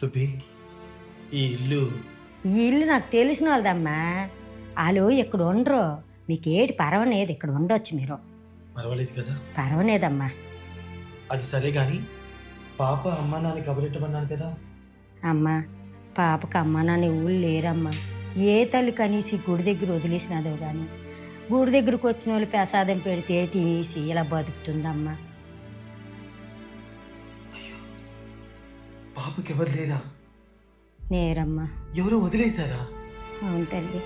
సుబ్బి ఈ ఇల్లు. ఈ ఇల్లు నాకు తెలిసిన వాళ్ళదమ్మా. వాళ్ళు ఇక్కడ ఉండరు. మీకు ఏటి పర్వనేది ఇక్కడ ఉండొచ్చు మీరు. పర్వాలేదు కదా? పర్వనేదమ్మా అది సరే కానీ పాప అమ్మ నాన్న కబురెట్టమన్నాను కదా? అమ్మా పాపకు అమ్మ నాన్న ఊళ్ళు లేరమ్మా. ఏ తల్లి కనీసి గుడి దగ్గర వదిలేసినదో కానీ గుడి దగ్గరకు వచ్చిన వాళ్ళు ప్రసాదం పెడితే తినేసి ఇలా బతుకుతుందమ్మా. పాపకి ఎవరు లేరా? నేరమ్మా ఎవరో వదిలేశారా? అవును తల్లి.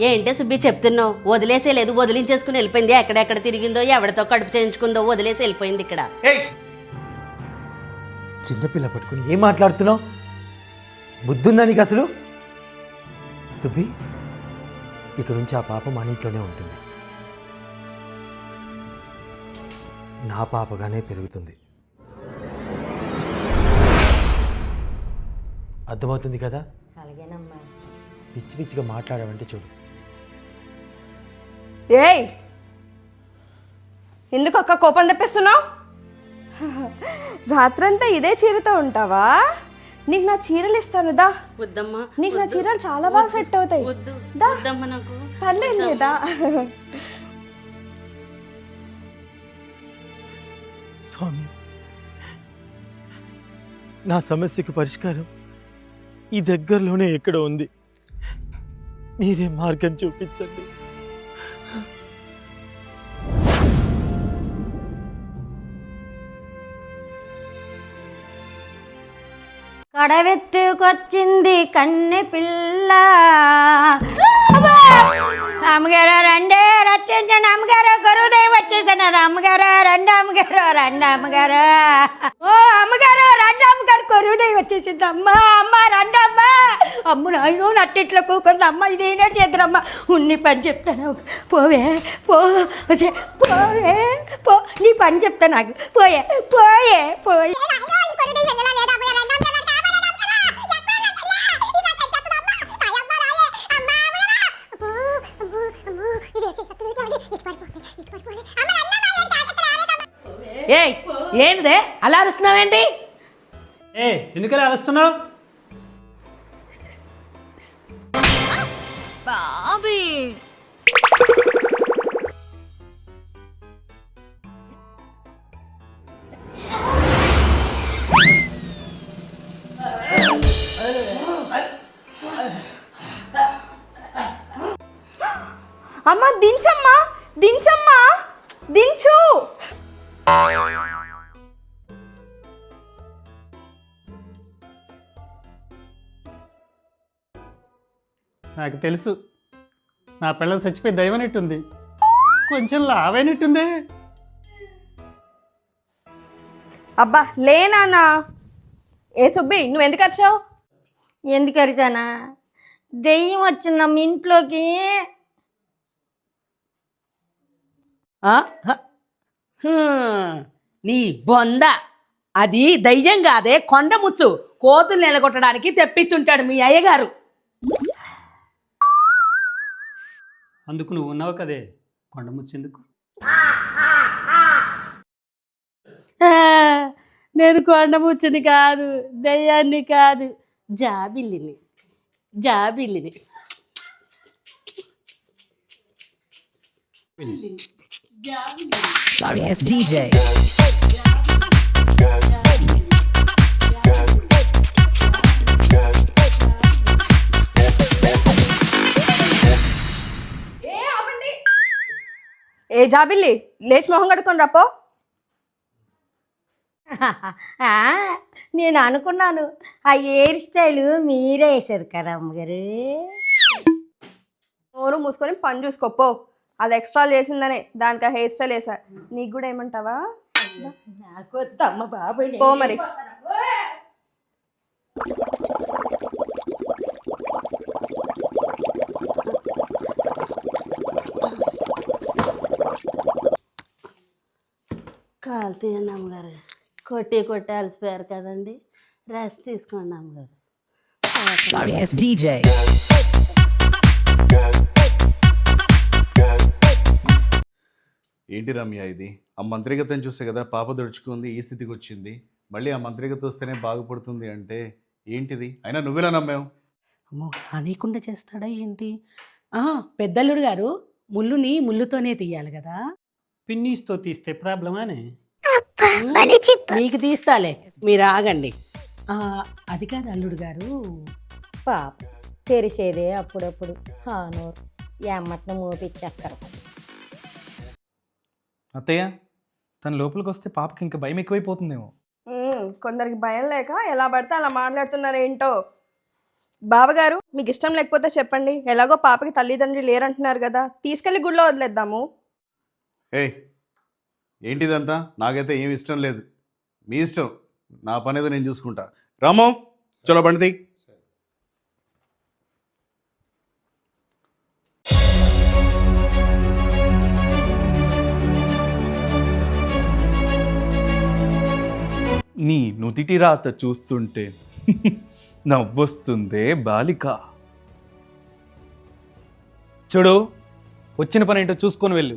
ఏంటే సుబ్బి చెప్తున్నావు? వదిలేసే లేదు వదిలించేసుకుని వెళ్ళిపోయింది. ఎక్కడెక్కడ తిరిగిందో ఎవరితో కడుపు చేయించుకుందో వదిలేసి వెళ్ళిపోయింది ఇక్కడ. ఏయ్! చిన్నపిల్ల పట్టుకుని ఏం మాట్లాడుతున్నావు? బుద్ధుందా నీకు అసలు? సుబ్బి ఇక నుంచి ఆ పాప మన ఇంట్లోనే ఉంటుంది. నా పాపగానే పెరుగుతుంది. అర్థమవుతుంది కదా? అలాగేనమ్మా. పిచ్చి పిచ్చిగా మాట్లాడావంటే చూడు. ఏయ్! ఎందుకు అక్క కోపం తెప్పిస్తున్నావు? రాత్రంతా ఇదే చీరతో ఉంటావా? నీకు నా చీరలు ఇస్తాను దా. వద్దమ్మా నీకు నా. చీరలు చాలా బాగా సెట్ అవుతాయి. దా. పర్లేదు లేదా? నా సమస్యకు పరిష్కారం ఈ దగ్గరలోనే ఎక్కడ ఉంది. మీరే మార్గం చూపించండి. కడవెత్తుకొచ్చింది కన్నె పిల్ల. అమ్మగారు రండే రచించండి అమ్మగారు గరువుదేవి వచ్చేసాను అది అమ్మగారు రండి అమ్మగారు రండి అమ్మగారు. ఓ అమ్మగారు! రండి వచ్చేసింది. అమ్మ అమ్మ రండమ్మా. అమ్మ నాయను నట్టిట్లో కూకుంది అమ్మ ఇదేనా నేనే చేద్దరమ్మ ఉన్ని పని చెప్తాను. పోవే పోసే పోవే పో. నీ పని చెప్తా నాకు. పోయే పోయే పోయే. ఏయ్ ఏంటిదే? అలా అరుస్తున్నావేంటి? ఏ ఎందుకలా అరుస్తున్నావు? నాకు తెలుసు. నా పిల్లలు చచ్చిపోయి దైవనట్టుంది. కొంచెం లావైనట్టుంది. అబ్బా లేనా ఏ సుబ్బి నువ్వు ఎందుకు వచ్చావు ఎందుకు అరిచానా? దెయ్యం వచ్చిందమ్మ ఇంట్లోకి. ఆ? హ. హ్మ్. నీ బొంద. అది దయ్యం కాదే కొండ ముచ్చు. కోతులు నిలగొట్టడానికి తెప్పించుంటాడు మీ అయ్యగారు. అందుకు నువ్వు ఉన్నావు కదే? కొండ ముచ్చేందుకు. నేను కొండ ముచ్చని కాదు దయ్యాన్ని కాదు జాబిల్లిని జాబిల్లిని. Sorry, ఏ జాబిల్లి లేచి మొహం కడుకొని రాపో నేను అనుకున్నాను. ఆ హెయిర్ స్టైల్ మీరే వేసారు కదా అమ్మగారు. నోరు మూసుకొని పని చూసుకోపో అది ఎక్స్ట్రా చేసిందనే. దానికి ఆ హెయిర్ స్టైల్ వేసా. నీకు కూడా ఏమంటావా? నాకు వద్దు అమ్మ బాబు పో మరి. తీయండి అమ్మగారు. కొట్టి కొట్టి అలసిపోయారు కదండి. రెస్ట్ తీసుకోండి అమ్మగారు. ఏంటి రమ్య ఇది? ఆ మంత్రిగతని చూస్తే కదా పాప దడుచుకుంది ఈ స్థితికి వచ్చింది. మళ్ళీ ఆ మంత్రిగత వస్తేనే బాగుపడుతుంది అంటే ఏంటిది? అయినా నువ్వెలా నమ్మావు? అమ్మో రానీయకుండా చేస్తాడా ఏంటి? ఆ, పెద్దల్లుడు గారు ముళ్ళుని ముళ్ళుతోనే తీయాలి కదా. పిన్నీస్తో తీస్తే ప్రాబ్లమానే? మీకు తీస్తాలే. మీరు ఆగండి. ఆ, అది కాదు అల్లుడు గారు. పాప తెరిసేదే అప్పుడప్పుడు. హానోరు ఎమ్మటను మోపిచ్చేస్తారు. అత్తయ్య తన లోపలికి వస్తే పాపకి ఇంకా భయం ఎక్కువైపోతుందేమో. కొందరికి భయం లేక ఎలా పడితే అలా మాట్లాడుతున్నారు ఏంటో బావగారు మీకు ఇష్టం లేకపోతే చెప్పండి. ఎలాగో పాపకి తల్లిదండ్రులు లేరంటున్నారు కదా. తీసుకెళ్ళి గుడిలో వదిలేద్దాము. ఏయ్ ఏంటిదంతా? నాకైతే ఏమి ఇష్టం లేదు. మీ ఇష్టం. నా పని ఏదో నేను చూసుకుంటా. రామో చలో బండిది నీ నుదిటి రాత చూస్తుంటే నవ్వొస్తుందే బాలిక. చూడు వచ్చిన పని ఏంటో చూసుకొని వెళ్ళు.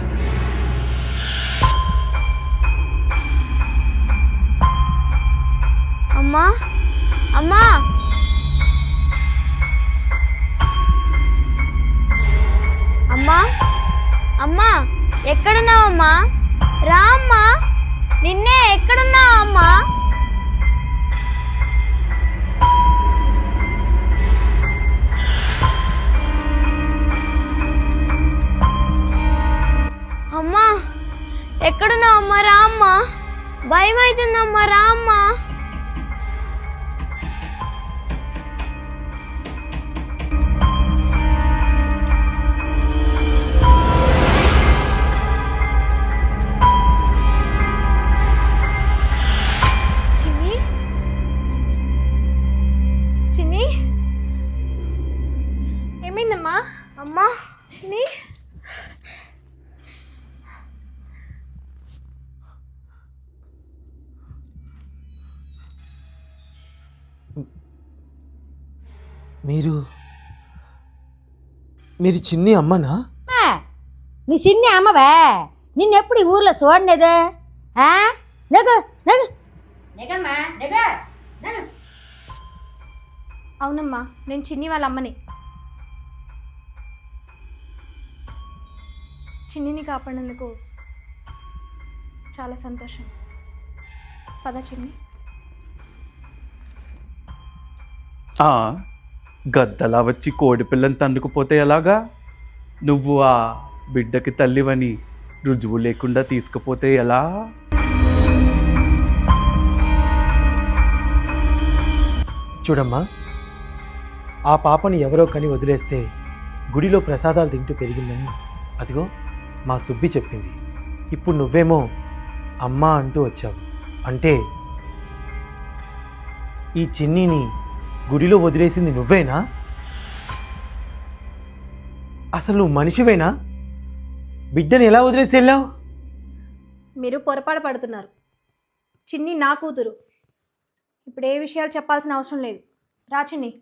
అమ్మా. అమ్మా. అమ్మా. అమ్మా ఎక్కడున్నావమ్మా? రా అమ్మా. నిన్నే ఎక్కడున్నావు అమ్మా? అమ్మా ఎక్కడున్నావు అమ్మా రా అమ్మా. భయం అవుతుందమ్మా రా అమ్మా. అమ్మా చిన్ని. మీరు మీరు చిన్ని అమ్మనా? నీ చిన్ని అమ్మవే. నిన్నెప్పుడు ఈ ఊర్లో చూడలేదే ఆ? నగు నగు. నిగమ్మా నిగ నగు. అవునమ్మా నేను చిన్ని వాళ్ళ అమ్మని. చిన్నిని కాపాడినందుకు చాలా సంతోషం. పద చిన్ని. ఆ గద్దలా వచ్చి కోడి పిల్లని తండుకుపోతే ఎలాగా? నువ్వు ఆ బిడ్డకి తల్లివని రుజువు లేకుండా తీసుకుపోతే ఎలా? చూడమ్మా ఆ పాపని ఎవరో కని వదిలేస్తే గుడిలో ప్రసాదాలు తింటూ పెరిగిందని. అదిగో మా సుబ్బి చెప్పింది. ఇప్పుడు నువ్వేమో అమ్మా అంటూ వచ్చావు. అంటే ఈ చిన్నిని గుడిలో వదిలేసింది నువ్వేనా? అసలు నువ్వు మనిషివేనా? బిడ్డని ఎలా వదిలేసి వెళ్ళావు? మీరు పొరపాటు పడుతున్నారు. చిన్ని నా కూతురు. ఇప్పుడు ఏ విషయాలు చెప్పాల్సిన అవసరం లేదు. రా చిన్ని.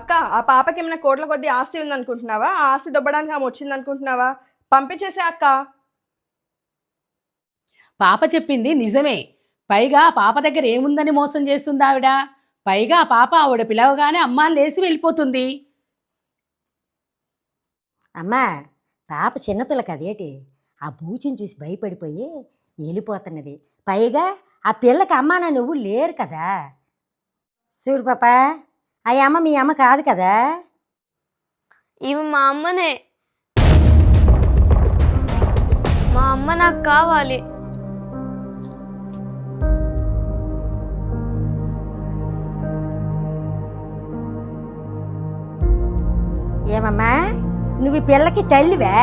అక్క ఆ పాపకి ఏమైనా కోట్ల కొద్ది ఆస్తి ఉందనుకుంటున్నావా? ఆ ఆస్తి దొబ్బడానికి ఆమె వచ్చింది అనుకుంటున్నావా పంపించేసే అక్క. పాప చెప్పింది నిజమే. పైగా ఆ పాప దగ్గర ఏముందని మోసం చేస్తుంది ఆవిడ? పైగా ఆ పాప ఆవిడ పిలవగానే అమ్మ లేచి వెళ్ళిపోతుంది. అమ్మా పాప చిన్నపిల్ల కదేటి? ఆ బూచిని చూసి భయపడిపోయి వెళ్ళిపోతున్నది. పైగా ఆ పిల్లకి అమ్మ నా నువ్వు లేరు కదా. చూడు పాప ఆ అమ్మ మీ అమ్మ కాదు కదా? ఇవి మా అమ్మనే. మా అమ్మ నాకు కావాలి. ఏమమ్మా నువ్వు ఈ పిల్లకి తల్లివే?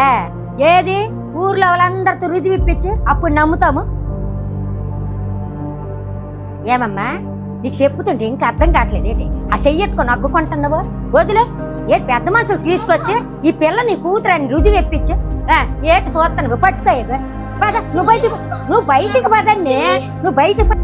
ఏది? ఊర్లో వాళ్ళందరితో రుజువు ఇప్పించు అప్పుడు నమ్ముతాము? ఏమమ్మా నీకు చెప్పుతుంటే ఇంకా అర్థం కావట్లేదు ఏంటి? ఆ చెయ్యట్టుకొని అగ్గుకుంటున్నావు? వదిలే. ఏంటి పెద్ద మనుషులు తీసుకొచ్చి ఈ పిల్ల నీ కూతురని రుజువు ఇప్పించు ఆ, ఏంటి చూస్తాను పట్టుకో ఇక. పద నువ్వు బయటికి నువ్వు బయటికి పదమ్మే నువ్వు బయటికి.